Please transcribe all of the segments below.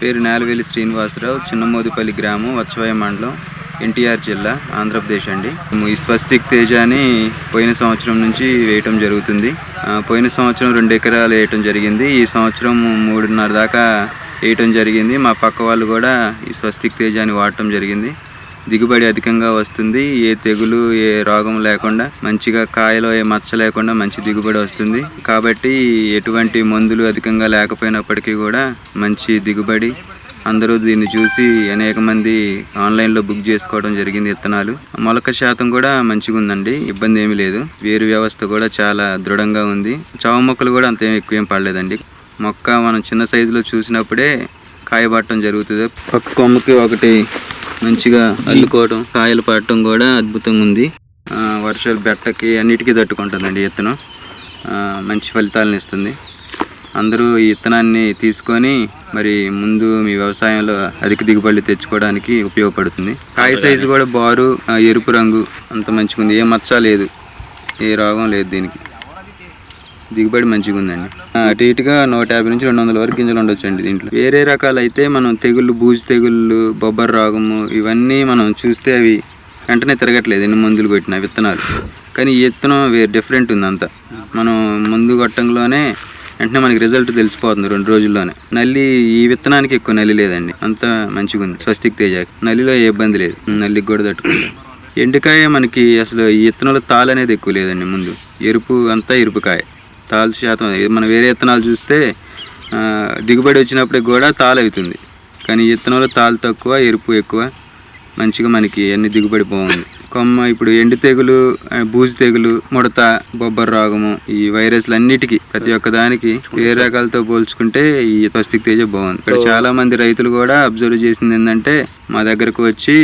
పేరు నేలవేలి శ్రీనివాసరావు చిన్నమోదుపల్లి గ్రామం వచ్చవాయ మండలం ఎన్టీఆర్ జిల్లా ఆంధ్రప్రదేశ్ అండి. ఈ స్వస్తిక్ తేజ అని పోయిన సంవత్సరం నుంచి వేయటం జరుగుతుంది. పోయిన సంవత్సరం రెండు ఎకరాలు వేయటం జరిగింది. ఈ సంవత్సరం మూడున్నర దాకా వేయటం జరిగింది. మా పక్క వాళ్ళు కూడా ఈ స్వస్తిక్ తేజాన్ని వాడటం జరిగింది. దిగుబడి అధికంగా వస్తుంది. ఏ తెగులు ఏ రోగం లేకుండా మంచిగా కాయలో ఏ మచ్చ లేకుండా మంచి దిగుబడి వస్తుంది. కాబట్టి ఎటువంటి మందులు అధికంగా లేకపోయినప్పటికీ కూడా మంచి దిగుబడి. అందరూ దీన్ని చూసి అనేక మంది ఆన్లైన్లో బుక్ చేసుకోవడం జరిగింది విత్తనాలు మొలక శాతం కూడా మంచిగా ఉందండి ఇబ్బంది ఏమీ లేదు. వేరు వ్యవస్థ కూడా చాలా దృఢంగా ఉంది. చావ మొక్కలు కూడా అంత ఎక్కువ ఏం పడలేదండి. మొక్క మనం చిన్న సైజులో చూసినప్పుడే కాయబట్టడం జరుగుతుంది. పక్క కొమ్మకి ఒకటి మంచిగా అల్లుకోవడం కాయలు పడటం కూడా అద్భుతంగా ఉంది. వర్షాలు బెట్టకి అన్నిటికీ తట్టుకుంటుందండి విత్తనం. మంచి ఫలితాలను ఇస్తుంది. అందరూ ఈ విత్తనాన్ని తీసుకొని మరి ముందు మీ వ్యవసాయంలో అధిక దిగుబడి తెచ్చుకోవడానికి ఉపయోగపడుతుంది. కాయ సైజు కూడా బారు ఎరుపు రంగు అంత మంచిగా ఉంది ఏ మచ్చ లేదు ఏ రోగం లేదు దీనికి. దిగుబడి మంచిగా ఉందండి. అటు ఇటుగా నూట యాభై నుంచి రెండు వందల వరకు గింజలు ఉండొచ్చండి దీంట్లో. వేరే రకాలు అయితే మనం తెగుళ్ళు బూజు తెగుళ్ళు బొబ్బర్ రాగము ఇవన్నీ మనం చూస్తే అవి వెంటనే తిరగట్లేదు. ఎన్ని మందులు కొట్టిన విత్తనాలు. కానీ ఈ విత్తనం వేరే డిఫరెంట్ ఉంది అంతా మనం ముందు కొట్టంలోనే వెంటనే మనకి రిజల్ట్ తెలిసిపోతుంది రెండు రోజుల్లోనే. నల్లి ఈ విత్తనానికి ఎక్కువ నల్లి లేదండి. అంత మంచిగా ఉంది. స్వస్తిక్ తేజాకి. నల్లిలో ఏ ఇబ్బంది లేదు. నల్లికి కూడా తట్టుకుంటాం ఎండుకాయ మనకి అసలు ఈ విత్తనంలో తాళనేది ఎక్కువ లేదండి ముందు. ఎరుపు అంతా ఎరుపుకాయ. తాలు శాతం మనం వేరే విత్తనాలు చూస్తే దిగుబడి వచ్చినప్పటికి కూడా తాలు అవుతుంది కానీ ఈ విత్తనంలో తాలు తక్కువ ఎరుపు ఎక్కువ. మంచిగా మనకి అన్ని దిగుబడి బాగుంది. కొమ్మ ఇప్పుడు ఎండు తెగులు బూజు తెగులు ముడత బొబ్బర్ రోగము ఈ వైరస్లు అన్నిటికీ ప్రతి ఒక్క దానికి వేరే రకాలతో పోల్చుకుంటే ఈ స్వస్తిక్ తేజ బాగుంది. ఇక్కడ చాలా మంది రైతులు కూడా అబ్జర్వ్ చేసింది ఏంటంటే మా దగ్గరకు వచ్చి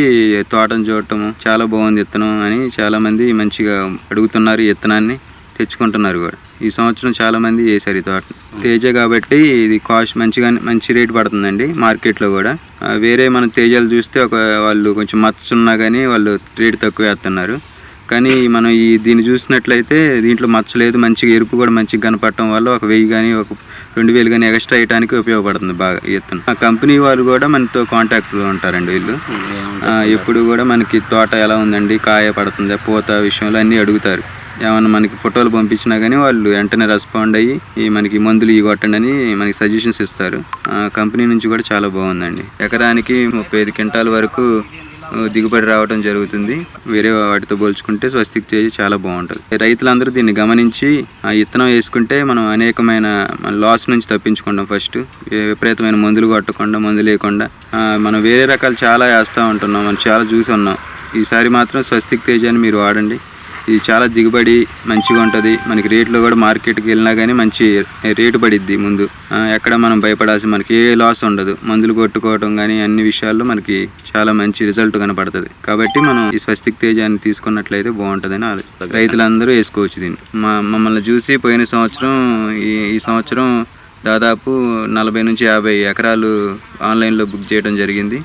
తోటను చూడటము చాలా బాగుంది విత్తనం అని చాలా మంది మంచిగా అడుగుతున్నారు ఈ విత్తనాన్ని తెచ్చుకుంటున్నారు కూడా. ఈ సంవత్సరం చాలా మంది చేశారు ఈ తోట తేజ కాబట్టి ఇది కాస్ట్ మంచిగా మంచి రేట్ పడుతుందండి మార్కెట్లో కూడా. వేరే మన తేజాలు చూస్తే ఒక వాళ్ళు కొంచెం మచ్చ ఉన్నా కానీ వాళ్ళు రేట్ తక్కువ వేస్తున్నారు. కానీ మనం ఈ దీన్ని చూసినట్లయితే దీంట్లో మచ్చ లేదు మంచిగా ఎరుపు కూడా మంచిగా కనపడటం వల్ల ఒక వెయ్యి కానీ ఒక రెండు వేలు కానీ ఎక్స్ట్రా వేయడానికి ఉపయోగపడుతుంది బాగా ఈ విత్తనం ఆ కంపెనీ వాళ్ళు కూడా మనతో కాంటాక్ట్లో ఉంటారండి వీళ్ళు. ఎప్పుడు కూడా మనకి తోట ఎలా ఉందండి కాయ పడుతుందా పూత విషయంలో అన్నీ అడుగుతారు. ఏమన్నా మనకి ఫోటోలు పంపించినా కానీ వాళ్ళు వెంటనే రెస్పాండ్ అయ్యి ఈ మనకి మందులు ఇవి కొట్టండి అని మనకి సజెషన్స్ ఇస్తారు. ఆ, కంపెనీ నుంచి కూడా చాలా బాగుందండి. ఎకరానికి ముప్పై ఐదు క్వింటాల వరకు దిగుబడి రావడం జరుగుతుంది. వేరే వాటితో పోల్చుకుంటే స్వస్తిక్ చేసి చాలా బాగుంటుంది. రైతులందరూ దీన్ని గమనించి ఆ విత్తనం వేసుకుంటే మనం అనేకమైన లాస్ నుంచి తప్పించుకుంటాం ఫస్ట్ విపరీతమైన మందులు కొట్టకుండా మందులు లేకుండా మనం వేరే రకాలు చాలా వేస్తూ ఉంటున్నాం. మనం చాలా చూసి ఉన్నాం. ఈసారి మాత్రం స్వస్తిక్ తేజ అని మీరు వాడండి. ఇది చాలా దిగుబడి మంచిగా ఉంటుంది. మనకి రేట్లో కూడా మార్కెట్కి వెళ్ళినా కానీ మంచి రేటు పడిద్ది ముందు. ఎక్కడ మనం భయపడాల్సి మనకి ఏ లాస్ ఉండదు. మందులు కొట్టుకోవడం కానీ అన్ని విషయాల్లో మనకి చాలా మంచి రిజల్ట్ కనపడుతుంది. కాబట్టి మనం ఈ స్వస్తిక్ తేజాన్ని తీసుకున్నట్లయితే బాగుంటుందని ఆలోచన రైతులందరూ వేసుకోవచ్చు దీన్ని. మా మమ్మల్ని చూసి పోయిన సంవత్సరం ఈ ఈ సంవత్సరం దాదాపు నలభై నుంచి యాభై ఎకరాలు ఆన్లైన్లో బుక్ చేయడం జరిగింది.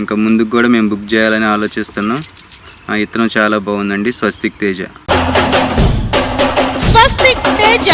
ఇంకా ముందుకు కూడా మేము బుక్ చేయాలని ఆలోచిస్తున్నాం. ఆ విత్తనం చాలా బాగుందండి. స్వస్తిక్ తేజ. స్వస్తిక్ తేజ.